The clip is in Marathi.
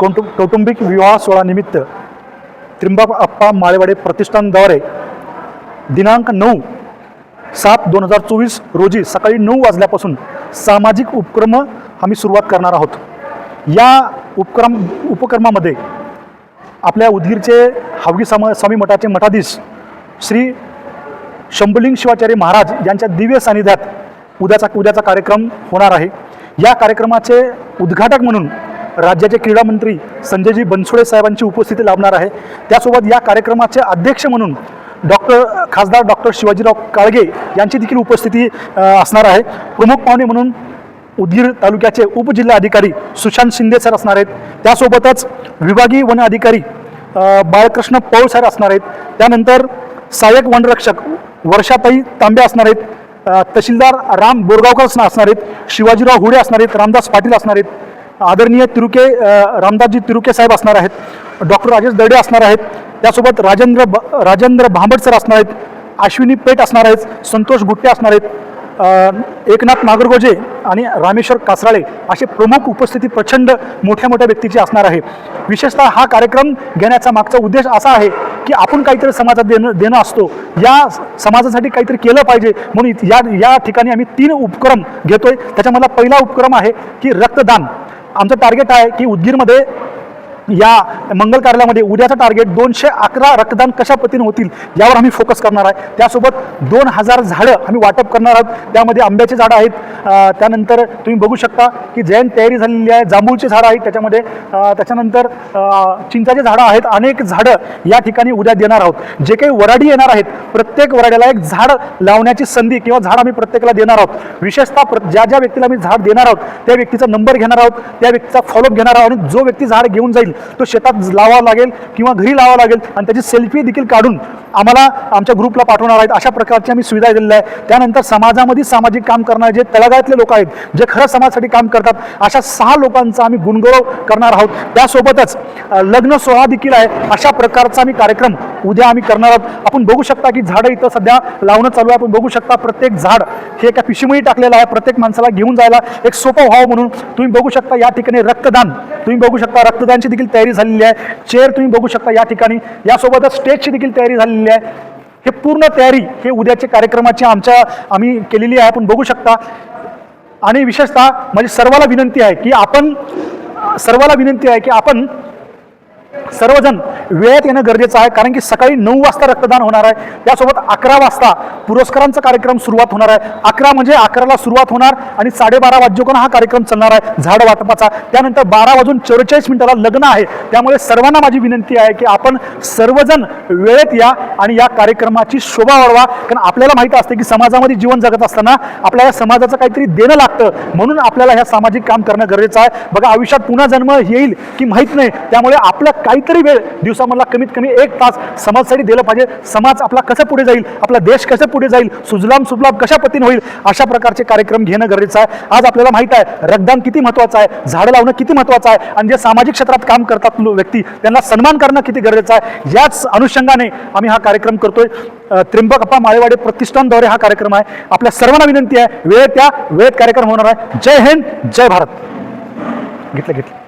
कौटुं कौटुंबिक विवाह सोहळानिमित्त त्रिंबक अप्पा माळेवाडे प्रतिष्ठानद्वारे दिनांक नऊ सात दोन हजार चोवीस रोजी सकाळी नऊ वाजल्यापासून सामाजिक उपक्रम आम्ही सुरुवात करणार आहोत. या उपक्रम उपक्रमामध्ये आपल्या उदगीरचे हावगी सामा स्वामी मठाचे मठाधीश श्री शंभुलिंग शिवाचार्य महाराज यांच्या दिव्य सानिध्यात उद्याचा उद्याचा कार्यक्रम होणार आहे. या कार्यक्रमाचे उद्घाटक म्हणून राज्याचे क्रीडा मंत्री संजयजी बनसोडे साहेबांची उपस्थिती लाभणार आहे. त्यासोबत या कार्यक्रमाचे अध्यक्ष म्हणून डॉक्टर खासदार डॉक्टर शिवाजीराव काळगे यांची देखील उपस्थिती असणार आहे. प्रमुख पाहुणे म्हणून उदगीर तालुक्याचे उपजिल्हाधिकारी सुशांत शिंदे सर असणार आहेत. त्यासोबतच विभागीय वन अधिकारी बाळकृष्ण पौळ सर असणार आहेत. त्यानंतर सहाय्यक वनरक्षक वर्षाताई तांबे असणार आहेत. तहसीलदार राम बोरगावकर असणार आहेत. शिवाजीराव हुडे असणार आहेत. रामदास पाटील असणार आहेत. आदरणीय तिरुके रामदासजी तिरुके साहेब असणार आहेत डॉक्टर राजेश दर्डे असणार आहेत त्यासोबत राजेंद्र ब राजेंद्र भांबट सर असणार आहेत अश्विनी पेठ असणार आहेत संतोष गुट्टे असणार आहेत एकनाथ नागरगोजे आणि रामेश्वर कासराळे असे प्रमुख उपस्थिती प्रचंड मोठ्या मोठ्या व्यक्तीची असणार आहे. विशेषतः हा कार्यक्रम घेण्याचा मागचा उद्देश असा आहे की आपण काहीतरी समाजात देणं देणं असतो. या समाजासाठी काहीतरी केलं पाहिजे म्हणून या या ठिकाणी आम्ही तीन उपक्रम घेतोय. त्याच्यामधला पहिला उपक्रम आहे की रक्तदान. आमचं टार्गेट आहे की उदगीरमध्ये या मंगल कार्यालयामध्ये उद्याचं टार्गेट दोनशे अकरा रक्तदान कशा पद्धतीने होतील यावर आम्ही फोकस करणार आहे. त्यासोबत दोन हजार झाडं आम्ही वाटप करणार आहोत. त्यामध्ये आंब्याचे झाडं आहेत. त्यानंतर तुम्ही बघू शकता की जैन तयारी झालेली आहे. जांभूळची झाडं आहेत त्याच्यामध्ये. त्याच्यानंतर चिंचाचे चिंचाची झाडं आहेत. अनेक झाडं या ठिकाणी उद्या देणार आहोत. जे काही वराडी येणार आहेत प्रत्येक वराड्याला एक झाड लावण्याची संधी किंवा झाड आम्ही प्रत्येकाला देणार आहोत. विशेषतः प्र- ज्या ज्या व्यक्तीला आम्ही झाड देणार आहोत त्या व्यक्तीचा नंबर घेणार आहोत. त्या व्यक्तीचा फॉलोअप घेणार आहोत आणि जो व्यक्ती झाड घेऊन जाईल तो शेतात लावावा लागेल किंवा घरी लावावा लागेल आणि त्याची सेल्फी देखील काढून आम्हाला आमच्या ग्रुपला पाठवणार आहेत. अशा प्रकारची आम्ही सुविधा दिलेल्या आहे त्यानंतर समाजामध्ये सामाजिक काम करणारे जे तळागाळातले लोक आहेत जे खरं समाजासाठी काम करतात अशा सहा लोकांचा आम्ही गुणगौरव करणार आहोत. त्यासोबतच लग्न सोहळा देखील आहे. अशा प्रकारचा आम्ही कार्यक्रम उद्या आम्ही करणार आहोत. आपण बघू शकता की झाडं इथं सध्या लावणं चालू आहे. आपण बघू शकता प्रत्येक झाड हे एका पिशवीमध्ये टाकलेलं आहे. प्रत्येक माणसाला घेऊन जायला एक सोपं व्हावं म्हणून तुम्ही बघू शकता या ठिकाणी रक्तदान. तुम्ही बघू शकता रक्तदानची देखील तयारी झालेली आहे. चेअर तुम्ही बघू शकता या ठिकाणी. यासोबतच स्टेजची देखील तयारी झालेली आहे. हे पूर्ण तयारी हे उद्याच्या कार्यक्रमाची आमच्या आम्ही केलेली आहे. आपण बघू शकता. आणि विशेषतः माझी सर्वाला विनंती आहे की आपण सर्वाला विनंती आहे की आपण सर्वजण वेळेत येणं गरजेचं आहे कारण की सकाळी नऊ वाजता रक्तदान होणार आहे. त्यासोबत अकरा वाजता पुरस्कारांचा कार्यक्रम सुरुवात होणार आहे. अकरा म्हणजे अकराला सुरुवात होणार आणि साडेबारा वाजेकोन हा कार्यक्रम चालणार आहे. झाड वाटपाचा. त्यानंतर बारा वाजून चौवेचाळीस मिनिटाला लग्न आहे. त्यामुळे सर्वांना माझी विनंती आहे की आपण सर्वजण वेळेत या आणि या कार्यक्रमाची शोभा वाढवा. कारण आपल्याला माहीत असते की समाजामध्ये जीवन जगत असताना आपल्याला समाजाचं काहीतरी देणं लागतं. म्हणून आपल्याला ह्या सामाजिक काम करणं गरजेचं आहे. बघा आयुष्यात पुन्हा जन्म येईल की माहीत नाही. त्यामुळे आपलं काहीतरी वेळ दिवसामधला कमीत कमी एक तास समाजासाठी दिलं पाहिजे. समाज आपला कसं पुढे जाईल? आपला देश कसं पुढे जाईल? सुजलाम सुजलाम कशा पतीने होईल? अशा प्रकारचे कार्यक्रम घेणं गरजेचं आहे. आज आपल्याला माहीत आहे रक्तदान किती महत्त्वाचं आहे? झाडं लावणं किती महत्त्वाचं आहे? आणि जे सामाजिक क्षेत्रात काम करतात व्यक्ती त्यांना सन्मान करणं किती गरजेचं आहे? याच अनुषंगाने आम्ही हा कार्यक्रम करतोय. त्रिंबकप्पा अप्पा माळेवाडे प्रतिष्ठानद्वारे हा कार्यक्रम आहे. आपल्या सर्वांना विनंती आहे वेळेत त्या वेळेत कार्यक्रम होणार आहे. जय हिंद जय भारत. घेतलं घेतलं.